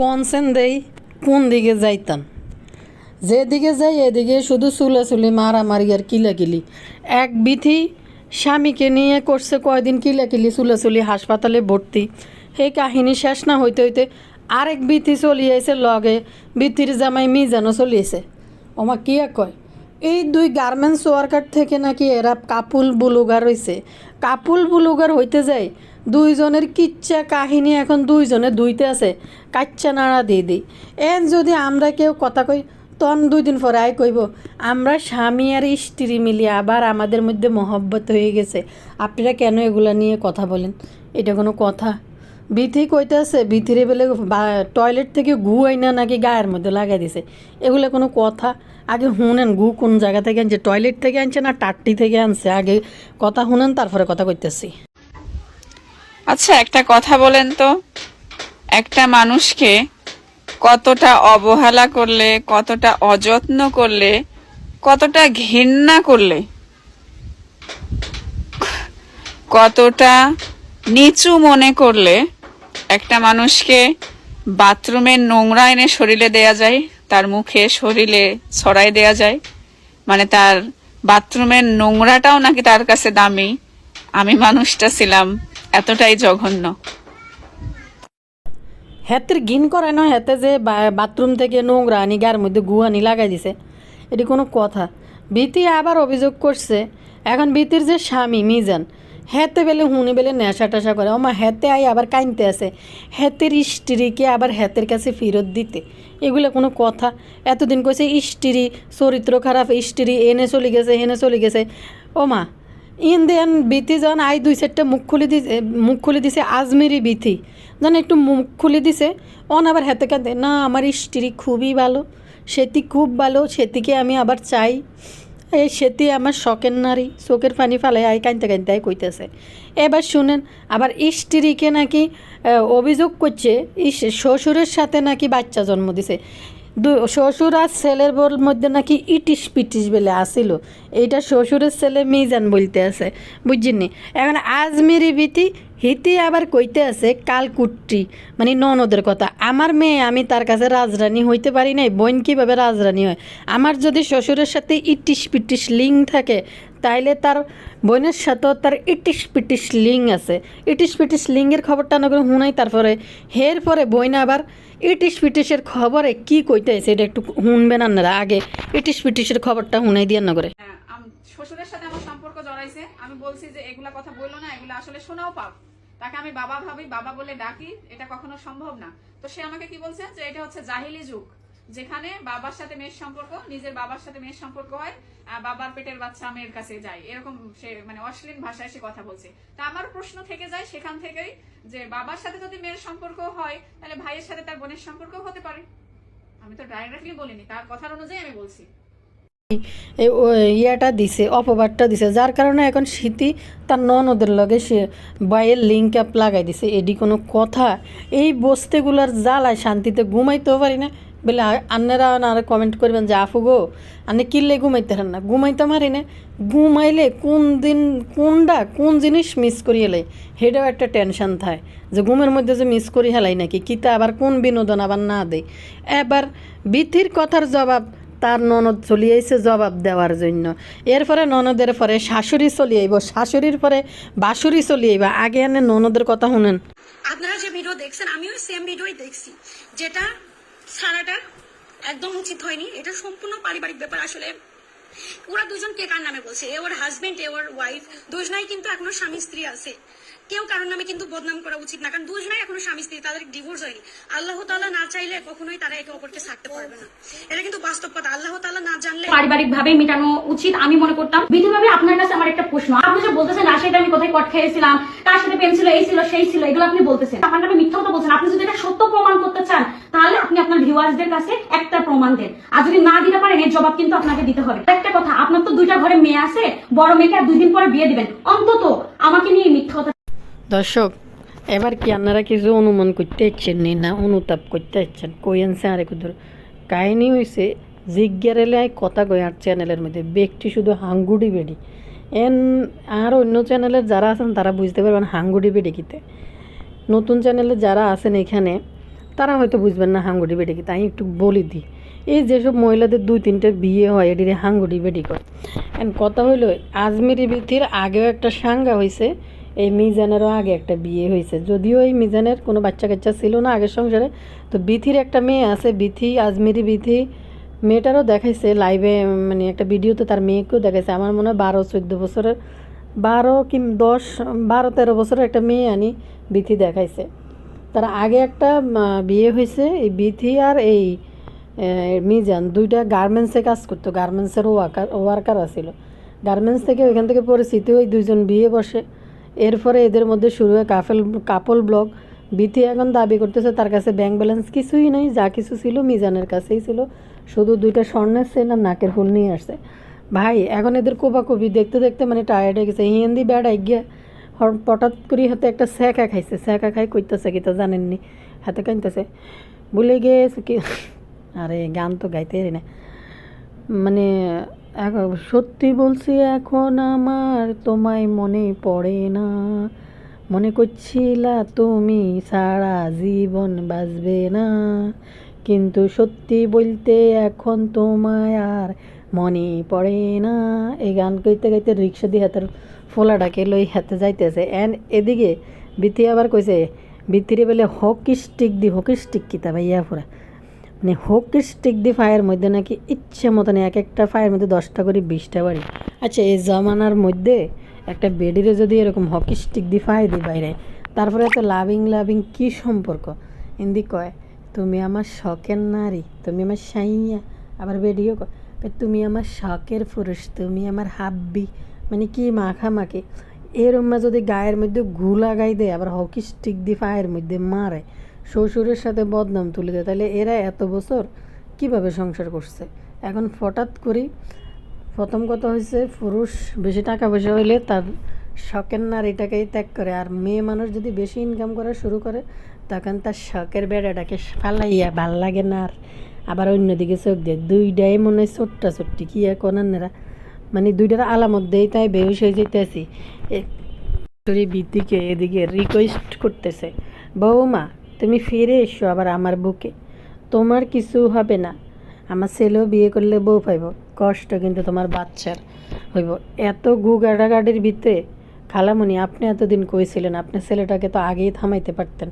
Concern দেই, কোন দিকে যাইতাম। যেদিকে যাই এদিকে শুধু চুলাচুলি মারামারি আর কিলাকিলি। এক বিথি স্বামীকে নিয়ে করছে কয়দিন কিলাকিলি চুলাচুলি হাসপাতালে ভর্তি। সেই কাহিনী শেষ না হইতে হইতে আরেক বিথি চলিয়েছে লগে বিথির জামাই মিজানো চলিয়েছে ওমা কিয়া কয়? এই দুই গার্মেন্টস ওয়ার্কার থেকে নাকি এরা কাপুল বুলুগার হইছে। কাপুল বুলুগার হইতে যায় দুইজনের কিচ্ছা কাহিনী এখন দুইজনে দুইতে আছে কাচ্চা নাড়া দিয়ে দিই। এন যদি আমরা কেউ কথা কই, তন দুই দিন পরে আয় কইব, আমরা স্বামী আর স্ত্রী মিলিয়ে আবার আমাদের মধ্যে মহব্বত হয়ে গেছে। আপনারা কেন এগুলা নিয়ে কথা বলেন? এটা কোনো কথা? বিথি কইতেছে, বিথিরে বেলে টয়লেট থেকে গু আইনা নাকি গায়ের মধ্যে লাগাই দিছে। এগুলো কোনো কথা? আগে শুনেন গু কোন জায়গা থেকে আনছে? টয়লেট থেকে আনছে না টাট্টি থেকে আনছে? আগে কথা শুনেন তারপরে কথা কইতেছি। আচ্ছা একটা কথা বলেন তো। একটা মানুষকে কতটা অবহেলা করলে, কতটা অযত্ন করলে, কতটা ঘৃণা করলে, কতটা নিচু মনে করলে একটা মানুষকে বাথরুমের নোংরা এনে শরীরে দেয়া যায়? তার মুখে শরীরে ছড়াই দেয়া যায়। মানে তার বাথরুমের নোংরাটাও নাকি তার কাছে দামি। আমি মানুষটা ছিলাম, এতটাই জঘন্য। হেতের ঘিন করে না, হেতে যে বাথরুম থেকে নোংরা আনি গার মধ্যে গু আনি লাগাই দিছে। এটি কোনো কথা। বিতি আবার অভিযোগ করছে, এখন বিতির যে স্বামী, মিজান হেতে বেলে হুনি বেলে নেশা টেশা করে। ওমা হেতে আই আবার কাইনতে আছে। হেতের স্ত্রীকে আবার হেতের কাছে ফেরত দিতে। এগুলো কোনো কথা। এতদিন কইছে, স্ত্রী, চরিত্র খারাপ, স্ত্রী, এনে চলে গেছে, এনে চলে গেছে। ওমা, ইন দেন বিতি যখন আই দুই চারটে মুখ খুলে দিছে, মুখ খুলে দিছে আজমেরি বিথি। যখন একটু মুখ খুলে দিছে অন আবার হাতে কাঁদে, না, আমার স্ত্রী খুবই ভালো, সেটি খুব ভালো, সেটিকে আমি আবার চাই। এই সেটি আমার শখের নারী, চোখের পানি ফালে আই কানতে কানতে আই কইতেছে। এবার শুনেন, আবার স্ত্রীকে নাকি অভিযোগ করছে শ্বশুরের সাথে নাকি বাচ্চা জন্ম দিছে। শ্বশুর আর ছেলের বল মধ্যে নাকি ইটিস পিটিস বলে আসিল। এইটা শ্বশুরের ছেলে মিজান বলতে আছে বুঝছেন এখন আজমিরি বিতি, হিতি আবার কইতে আছে কালকুট্টি মানে ননদের কথা। আমার মেয়ে আমি তার কাছে রাজরানী হইতে পারি নাই, বোন কীভাবে রাজরানী হয়? আমার যদি শ্বশুরের সাথে ইটিস পিটিস লিঙ্ক থাকে তাইলে তার বোনের সাথেও তার ইটিস পিটিস লিং আছে। ইটিস পিটিস লিঙ্গের খবরটা না করে শুনাই তারপরে হের পরে বইন আবার ইটিস পিটিসের খবরে কি কইতে আছে এটা একটু শুনবেন আপনারা আগে। ইটিস পিটিসের খবরটা শুনাই দিয়ে না হ্যাঁ, শ্বশুরের সাথে আমার সম্পর্ক জড়াইছে। আমি বলছি যে এগুলা কথা বলল না এগুলো আসলে শোনাও পাপ তাকে আমি বাবা ভাবি বাবা বলে ডাকি এটা কখনো সম্ভব না। তো সে আমাকে কি বলছে? যে এটা হচ্ছে জাহিলি যুগ। যেখানে বাবার সাথে মেয়ের সম্পর্ক, নিজের বাবার সাথে মেয়ের সম্পর্ক হয় বাবার পেটের বাচ্চা মেয়ের কাছে যায়। এরকম সে মানে অশ্লীল ভাষায় সে কথা বলছে। তা আমার প্রশ্ন থেকে যায় সেখান থেকেই যে, বাবার সাথে যদি মেয়ের সম্পর্ক হয়, তাহলে ভাইয়ের সাথে তার বোনের সম্পর্ক হতে পারে। আমি তো ডাইরেক্টলি বলিনি, তার কথার অনুযায়ী আমি বলছি। ইয়াটা দিছে, অপবাদটা দিছে, যার কারণে এখন স্মৃতি তার ননদের লগে সে বাইয়ের লিঙ্ক আপ লাগাই দিছে। এডি কোনো কথা, এই বস্তেগুলার জ্বালায় শান্তিতে ঘুমাইতেও পারি না। বলে আন্নারা আর কমেন্ট করবেন যে, আফু গো আপনি কিনলে ঘুমাইতে পারেন না? ঘুমাইতে মারি না ঘুমাইলে কোন দিন কোনটা কোন জিনিস মিস করি হেলাই সেটাও একটা টেনশন থাকে যে ঘুমের মধ্যে যে মিস করি হেলাই নাকি কিতা আবার কোন বিনোদন আবার না দেয়? এবার বিথির কথার জবাব তার ননদ চলিয়ে জবাব দেওয়ার জন্য। এরপরে ননদের পরে শাশুড়ি চলি আইব, শাশুড়ির পরে বাসুরি চলি আইব। আগে আনে ননদের কথা শুনেন। আপনারা যে ভিডিও দেখছেন, আমিও সেম ভিডিওই দেখছি। যেটা সারাটা একদম উচিত হয়নি। এটা সম্পূর্ণ পারিবারিক ব্যাপার। আসলে ওরা দুজন কে কার নামে বলছে? এ ওর হাজবেন্ড এ ওর ওয়াইফ দুজনাই কিন্তু এখনও স্বামী স্ত্রী আছে। কেউ কারোর নামে কিন্তু বদনাম করা উচিত না। কারণ দুজনাই এখনও স্বামী স্ত্রী, তাদের ডিভোর্স হয়নি। আল্লাহ তাআলা না চাইলে কখনোই তারা একে অপরকে ছাড়তে পারবে না। এটা কিন্তু বাস্তব কথা। আল্লাহ তাআলা না জানলে পারিবারিক ভাবে মেটানো উচিত, আমি মনে করতাম। বিধিভাবে আপনার কাছে আমার একটা প্রশ্ন। আপনি যে বলতেছেন রাশিয়াতে আমি কোথায় কট খেয়েছিলাম? তার সাথে পেন ছিল? এই ছিল, সেই ছিল। এগুলো আপনি বলতেছেন। আমার নামে মিথ্যা কথা বলছেন। আপনি যদি এটা সত্য প্রমাণ করতে চান তাহলে আপনি আপনার ভিউয়ার্সদের কাছে একটা প্রমাণ দেন। আর যদি না দিতে পারেন, এর জবাব কিন্তু আপনাকে দিতে হবে। একটা কথা, আপনার তো দুইটা ঘরে মেয়ে আছে, বড় মেয়েকে আর দুই দিন পরে বিয়ে দিবেন। অন্তত আমাকে নিয়ে মিথ্যা কথা দর্শক, এবার কি আপনারা কিছু অনুমান করতে ইচ্ছেন নি না অনুতাপ করতে ইচ্ছেন কইয়েনছে আর একটু ধর কাহিনী হয়েছে জিজ্ঞারেলে কথা কই আর চ্যানেলের মধ্যে। ব্যক্তি শুধু হাঙ্গুডি বেডি। এন, আর অন্য চ্যানেলের যারা আছেন, তারা বুঝতে পারবেন হাঙ্গুডি বেডি কিতে। নতুন চ্যানেলে যারা আছেন এখানে তারা হয়তো বুঝবেন না হাঙ্গুটি বেটি কি, তাই একটু বলে দিই। এই যেসব মহিলাদের দুই তিনটে বিয়ে হয়, এটিরে হাঙ্গুটি বেটি করে এন্ড কথা হইল, আজমিরি বিথির আগেও একটা সাঙ্গা হয়েছে এই মিজানেরও আগে একটা বিয়ে হয়েছে যদিও এই মিজানের কোনো বাচ্চা কাচ্চা ছিল না আগের সংসারে, তো বিথির একটা মেয়ে আছে, বিথি, আজমিরি বিথি, মেয়েটারও দেখাইছে লাইভে মানে একটা ভিডিওতে তার মেয়েকেও দেখাইছে। আমার মনে হয় বারো, চোদ্দ বছরের, বারো কি দশ, বারো, তেরো বছরের একটা মেয়ে আনি বিথি দেখাইছে। তার আগে একটা বিয়ে হয়েছে, এই বিথি আর এই মিজান, দুইটা গার্মেন্টসে কাজ করতো, গার্মেন্টসের ওয়ার্কার ওয়ার্কার আছিল। গার্মেন্টস থেকে ওইখান থেকে পরিস্থিতি ওই দুইজন বিয়ে বসে। এরপরে এদের মধ্যে শুরু হয় কাফেল, কাপল ব্লগ বিথি এখন দাবি করতেছে তার কাছে ব্যাংক ব্যালেন্স কিছুই নেই, যা কিছু ছিল মিজানের কাছেই ছিল। শুধু দুইটা স্বর্ণের সেন আর নাকের ফুল নিয়ে আসছে। ভাই, এখন এদের কোবাকবি দেখতে দেখতে মানে টায়ার্ড হয়ে গেছে। হিন্দি ব্যাড গিয়া হঠাৎ করে হাতে একটা স্যাকা খাইছে। স্যাকা খাই কইতেছে কি তো জানেননি? হাতে কানতেছে ভুলে গিয়েছে কি, আরে গান তো গাইতে না। মানে সত্যি বলছি, এখন আমার তোমায় মনে পড়ে না। মনে করছিলা তুমি সারা জীবন বাঁচবে না। কিন্তু সত্যি বলতে এখন তোমায় আর মনে পড়ে না। এই গান গাইতে গাইতে রিক্সা দিয়ে হাতের ফোলাটাকে লই হাতে যাইতেছে। এন এদিকে বিতি আবার কইছে বিতিরে বলে হকি স্টিক দি হকি স্টিক কিতা ভাইয়া পুরা মানে হকি স্টিক দি ফায়ার মধ্যে নাকি ইচ্ছে মতন এক একটা ফায়ার মধ্যে দশটা করে বিশটা বাড়ি আচ্ছা এই জমানার মধ্যে একটা বেডিরে যদি এরকম হকি স্টিক দি ফায়ার দিই বাইরে তারপরে এত লাভিং লাভিং কি সম্পর্ক? হিন্দি কয় তুমি আমার শখের নারী তুমি আমার সাইয়া। আবার বেডিও কয়, তুমি আমার শখের পুরুষ তুমি আমার হাব্বি। মানে কি মাখামাখি এরম যদি গায়ের মধ্যে ঘু লাগাই দেয়, আবার হকি স্টিক দিয়ে ফায়ের মধ্যে মারে, শ্বশুরের সাথে বদনাম তুলে দেয়, তাহলে এরা এত বছর কীভাবে সংসার করছে? এখন হঠাৎ করি প্রথম কথা হয়েছে পুরুষ বেশি টাকা পয়সা হইলে তার শখের নারীটাকেই ত্যাগ করে, আর মেয়ে মানুষ যদি বেশি ইনকাম করা শুরু করে, তখন তার শখের বেড়াটাকে ফালাইয়া ভালো লাগে না আর। আবার অন্যদিকে চোখ দেয়, দুইটাই মনে হয় ছোট্টা ছোট্টি কি এক অনান্যরা মানে দুইটার আলামত দেই, তাই বেহুশ হয়ে যেতেছি সরি বিদ্যিকে এদিকে রিকোয়েস্ট করতেছে। বৌমা তুমি ফিরে এসো আবার আমার বুকে। তোমার কিছু হবে না। আমার ছেলেও বিয়ে করলে বউ পাইব। কষ্ট কিন্তু তোমার বাচ্চার হইব। এত গু গাড়াগাড়ির ভিতরে। খালামণি আপনি এতদিন কইছিলেন, আপনার ছেলেটাকে তো আগেই থামাইতে পারতেন।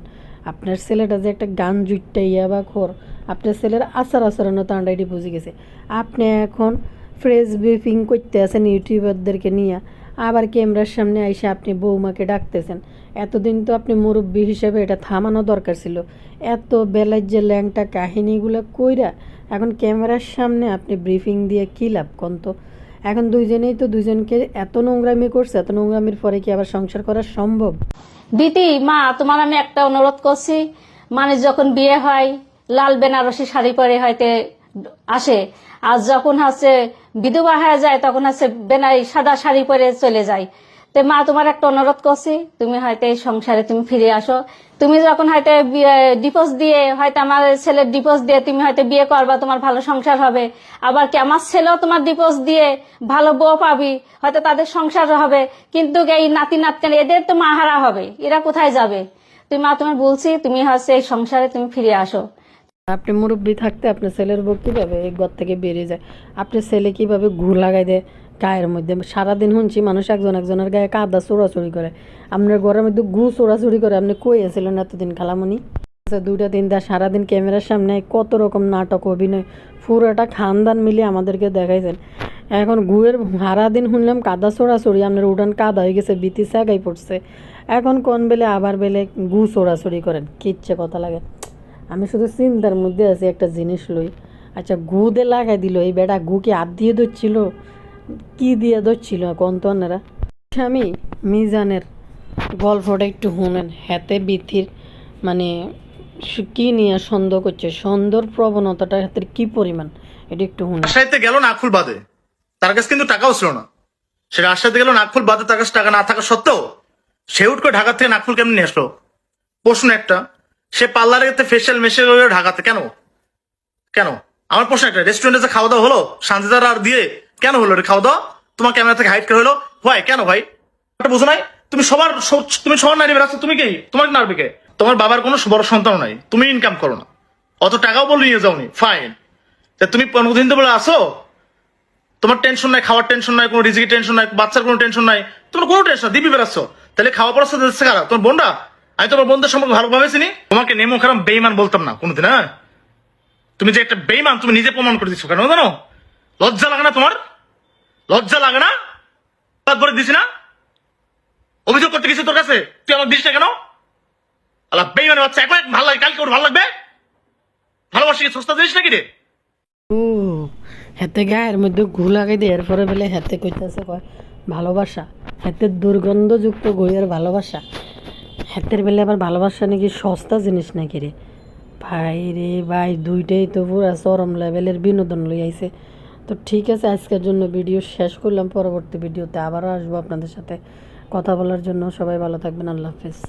আপনার ছেলেটা যে একটা গান জুটটা ইয়া বা খোর, আপনার ছেলের আচার আচরণও তো আন্ডাইটি বুঝে গেছে। আপনি এখন ফ্রেশ ব্রিফিং করতে আছেন ইউটিউবারদেরকে নিয়ে। আবার ক্যামেরার সামনে এসে আপনি বৌমাকে ডাকতেছেন। এতদিন তো আপনি মুরব্বী হিসেবে এটা থামানো দরকার ছিল। এত বেলার যে ল্যাংটা কাহিনিগুলো কইরা এখন ক্যামেরার সামনে আপনি ব্রিফিং দিয়ে কী লাভ কোন তো? এখন দুইজনেই তো দুইজনকে এত নোংরামি করছে, এত নোংরামির পরে কি আবার সংসার করা সম্ভব? দিদি, মা, তোমার আমি একটা অনুরোধ করছি। মানে যখন বিয়ে হয়, লাল বেনারসি শাড়ি পরে হয়তো আসে। আর যখন হচ্ছে বিধবা হয়ে যায়, তখন হচ্ছে বেনাই সাদা শাড়ি পরে চলে যায়। তো মা, তোমার একটা অনুরোধ করছি, তুমি হয়তো এই সংসারে তুমি ফিরে আসো। তুমি যখন হয়তো ডিপোজ দিয়ে, হয়তো আমার ছেলের ডিপোজ দিয়ে তুমি হয়তো বিয়ে করবা, তোমার ভালো সংসার হবে। আবার কি আমার ছেলেও তোমার ডিপোজ দিয়ে ভালো বউ পাবি, হয়তো তাদের সংসার হবে। কিন্তু এই নাতি নাতকান এদের তো মাহারা হবে, এরা কোথায় যাবে? তুমি মা, তোমার বলছি, তুমি হচ্ছে এই সংসারে তুমি ফিরে আসো। আপনি মুরব্বী থাকতে আপনার ছেলের বউ কীভাবে এই ঘর থেকে বেরিয়ে যায়? আপনার ছেলে কীভাবে ঘু লাগাই দেয় গায়ের মধ্যে? সারাদিন শুনছি মানুষ একজন একজনের গায়ে কাদা চোরাচুরি করে। আপনার ঘরের মধ্যে গু চোরাচুরি করে। আপনি কই এতদিন খালামণি আচ্ছা, দুইটা দিন দা সারাদিন ক্যামেরার সামনে কত রকম নাটক অভিনয় পুরোটা খানদান মিলিয়ে আমাদেরকে দেখাইছেন। এখন গুয়ের সারাদিন শুনলাম কাদা চোরাচুরি আপনার উড়ান কাদা হয়ে গেছে বিতি সাগাই পড়ছে। এখন কোন বেলে আবার বেলে গু চোরাচুরি করেন? কিচ্ছে কথা লাগে। আমি শুধু চিন্তার মধ্যে আছি, একটা জিনিস লই। আচ্ছা গু দে লাগাই দিল, এই বেটা গু কি হাত দিয়ে ধরছিল। কি দিয়ে ধরছিল কন্তনেরা আমি মিজানের গল্পটা একটু শুনেন। হাতে বিথির মানে কি নিয়ে সন্দেহ করছে? সন্দেহ প্রবণতাটা হাতের কি পরিমাণ? এটা একটু শুনেন। রাজশাহীতে গেল না নাকফুল বাদে? তার কাছে কিন্তু টাকাও ছিল না। সে রাজশাহীতে গেল নাকফুল বাদে, তার কাছে টাকা না থাকা সত্ত্বেও সে উঠ করে ঢাকা থেকে নাকফুল কেমনি নিয়ে আসলো? প্রশ্ন একটা সে পার্লারে ফেশিয়াল মেশিয়াল হলো ঢাকাতে, কেন? কেন? আমার প্রশ্ন একটা রেস্টুরেন্টে যে খাওয়া দাওয়া হলো শান্তিদার আর দিয়ে কেন হলো রে খাওয়া দাওয়া? তোমার ক্যামেরা থেকে হাইট করে হলো। ভাই কেন ভাই? বুঝো নাই? তুমি সবার তুমি সবার নারী রাস্তা তুমি কে? তোমার নারবি কে? তোমার বাবার কোনো বড় সন্তান নাই, তুমি ইনকাম করো না। অত টাকাও বলে নিয়ে যাওনি ফাইন তা তুমি পনেরো বলে আসো? তোমার টেনশন নাই, খাওয়ার টেনশন নাই, কোনো রিজিকের টেনশন নাই, বাচ্চার কোনো টেনশন নাই, তোমার কোনো টেনশন দিবি বেড়াচ্ছ তাহলে খাওয়া সাথে যাচ্ছে তোমার বোনরা? আমি তোমার বন্ধু সম্পর্কে ভালোভাবে চিনি। তোমাকে নেমো খারাপ বেইমান বলতাম না কোনোদিন হ্যাঁ? তুমি যে একটা বেইমান তুমি নিজে প্রমাণ করে দিচ্ছ কেন জানো? লজ্জা লাগে না তোমার? লজ্জা লাগে না? ভরে দিছি না? অভিযোগ করতে গেছি তোর কাছে? তুই আমার দিস না কেন? আল্লাহ বেইমানের বাচ্চা এখন ভালো লাগে, কালকে ওর ভালো লাগবে? ভালোবাসি কি সস্তা জিনিস নাকি রে? ও, হেতে গায়ের মধ্যে ঘু লাগাই দিয়ে এরপরে বলে হেতে কইতেছে কয়, ভালোবাসা। হেতে দুর্গন্ধযুক্ত গইয়ের ভালোবাসা। হেতের বেলে আবার ভালোবাসা নাকি সস্তা জিনিস নাকি রে? ভাই রে, ভাই, দুইটাই তো পুরা চরম লেভেলের বিনোদন লই আইছে। তো ঠিক আছে, আজকের জন্য ভিডিও শেষ করলাম। পরবর্তী ভিডিওতে আবারও আসব আপনাদের সাথে। কথা বলার জন্য সবাই ভালো থাকবেন। আল্লাহ হাফেজ।